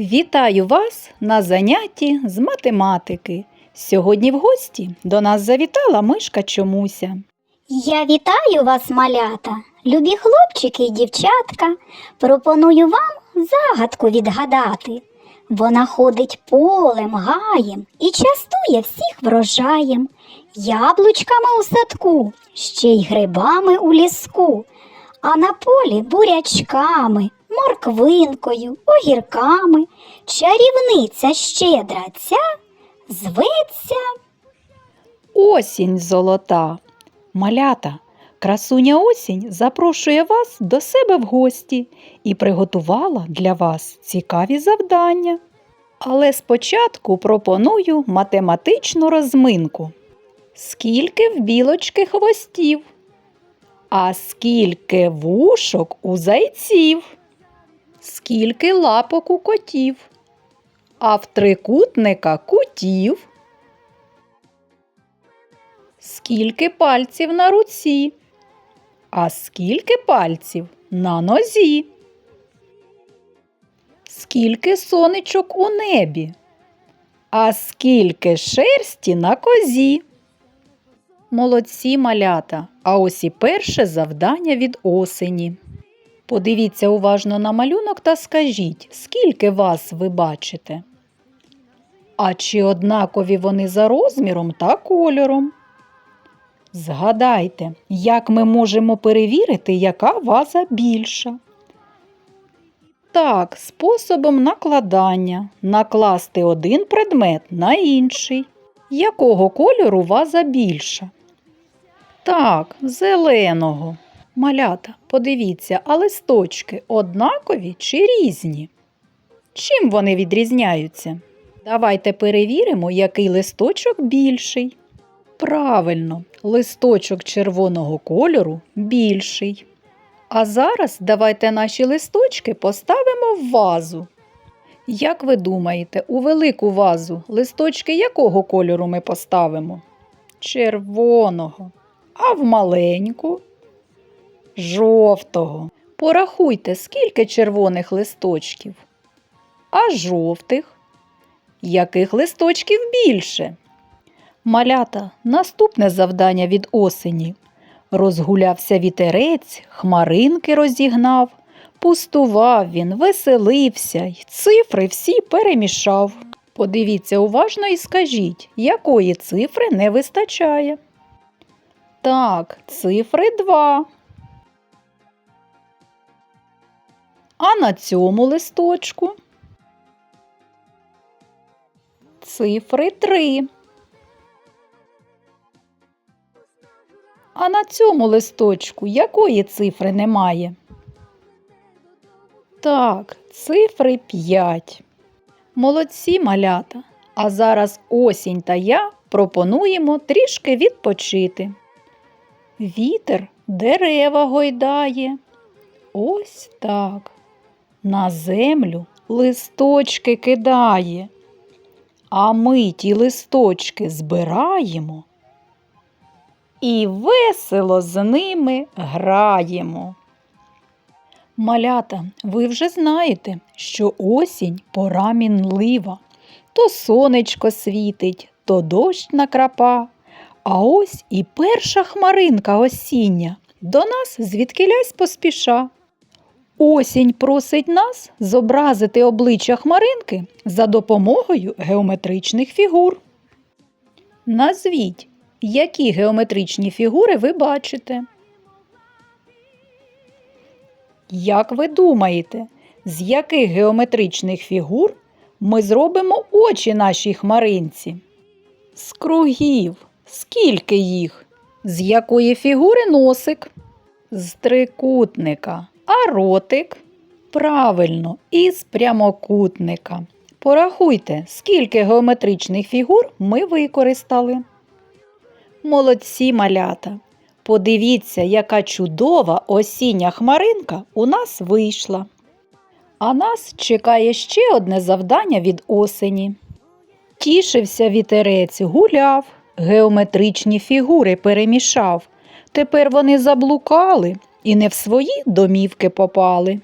Вітаю вас на занятті з математики. Сьогодні в гості до нас завітала мишка чомуся. Я вітаю вас, малята, любі хлопчики і дівчатка. Пропоную вам загадку відгадати. Вона ходить полем, гаєм і частує всіх врожаєм, яблучками у садку, ще й грибами у ліску, а на полі бурячками, морквинкою, огірками, чарівниця щедра ця зветься. Осінь золота. Малята, красуня осінь запрошує вас до себе в гості і приготувала для вас цікаві завдання. Але спочатку пропоную математичну розминку. Скільки в білочки хвостів? А скільки вушок у зайців? Скільки лапок у котів? А в трикутника кутів? Скільки пальців на руці? А скільки пальців на нозі? Скільки сонечок у небі? А скільки шерсті на козі? Молодці малята, а ось і перше завдання від осені. Подивіться уважно на малюнок та скажіть, скільки вас ви бачите? А чи однакові вони за розміром та кольором? Згадайте, як ми можемо перевірити, яка ваза більша. Так, способом накладання накласти один предмет на інший. Якого кольору ваза більша? Так, зеленого. Малята, подивіться, а листочки однакові чи різні? Чим вони відрізняються? Давайте перевіримо, який листочок більший. Правильно, листочок червоного кольору більший. А зараз давайте наші листочки поставимо в вазу. Як ви думаєте, у велику вазу листочки якого кольору ми поставимо? Червоного. А в маленьку? Жовтого. Порахуйте, скільки червоних листочків. А жовтих? Яких листочків більше? Малята, наступне завдання від осені. Розгулявся вітерець, хмаринки розігнав, пустував він, веселився й цифри всі перемішав. Подивіться уважно і скажіть, якої цифри не вистачає. Так, цифри 2. А на цьому листочку цифри 3. А на цьому листочку якої цифри немає? Так, цифри 5. Молодці малята. А зараз осінь та я пропонуємо трішки відпочити. Вітер дерева гойдає. Ось так. На землю листочки кидає. А ми ті листочки збираємо і весело з ними граємо. Малята, ви вже знаєте, що осінь пора мінлива. То сонечко світить, то дощ накрапа. А ось і перша хмаринка осіння до нас звідкилясь поспіша. Осінь просить нас зобразити обличчя хмаринки за допомогою геометричних фігур. Назвіть, які геометричні фігури ви бачите? Як ви думаєте, з яких геометричних фігур ми зробимо очі нашій хмаринці? З кругів. Скільки їх? З якої фігури носик? З трикутника. А ротик? Правильно, із прямокутника. Порахуйте, скільки геометричних фігур ми використали. Молодці малята. Подивіться, яка чудова осіння хмаринка у нас вийшла. А нас чекає ще одне завдання від осені. Тішився вітерець, гуляв, геометричні фігури перемішав. Тепер вони заблукали і не в свої домівки попали.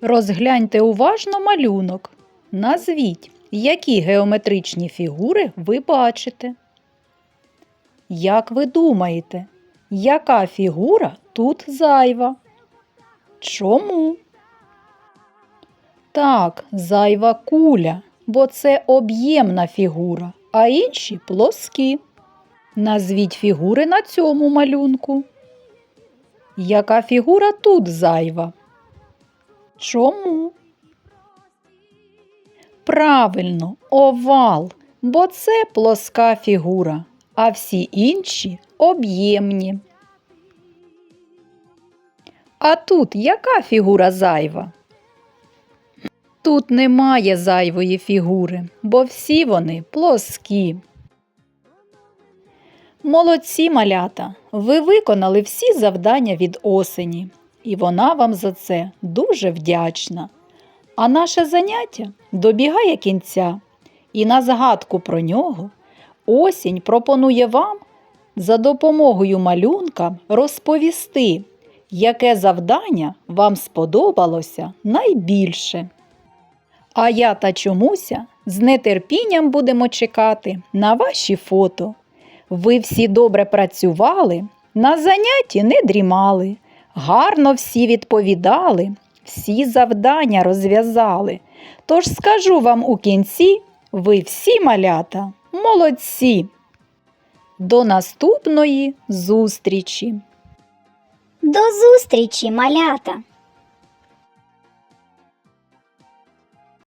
Розгляньте уважно малюнок. назвіть, які геометричні фігури ви бачите. Як ви думаєте, яка фігура тут зайва? Чому? Так, зайва куля, бо це об'ємна фігура, а інші плоскі. Назвіть фігури на цьому малюнку. Яка фігура тут зайва? Чому? Правильно, овал, бо це плоска фігура, а всі інші об'ємні. А тут яка фігура зайва? Тут немає зайвої фігури, бо всі вони плоскі. Молодці малята! Ви виконали всі завдання від осені, і вона вам за це дуже вдячна. А наше заняття добігає кінця, і на згадку про нього осінь пропонує вам за допомогою малюнка розповісти, яке завдання вам сподобалося найбільше. А я та чомуся з нетерпінням будемо чекати на ваші фото. Ви всі добре працювали, на занятті не дрімали, гарно всі відповідали, всі завдання розв'язали. Тож скажу вам у кінці, ви всі малята молодці. До наступної зустрічі! До зустрічі, малята!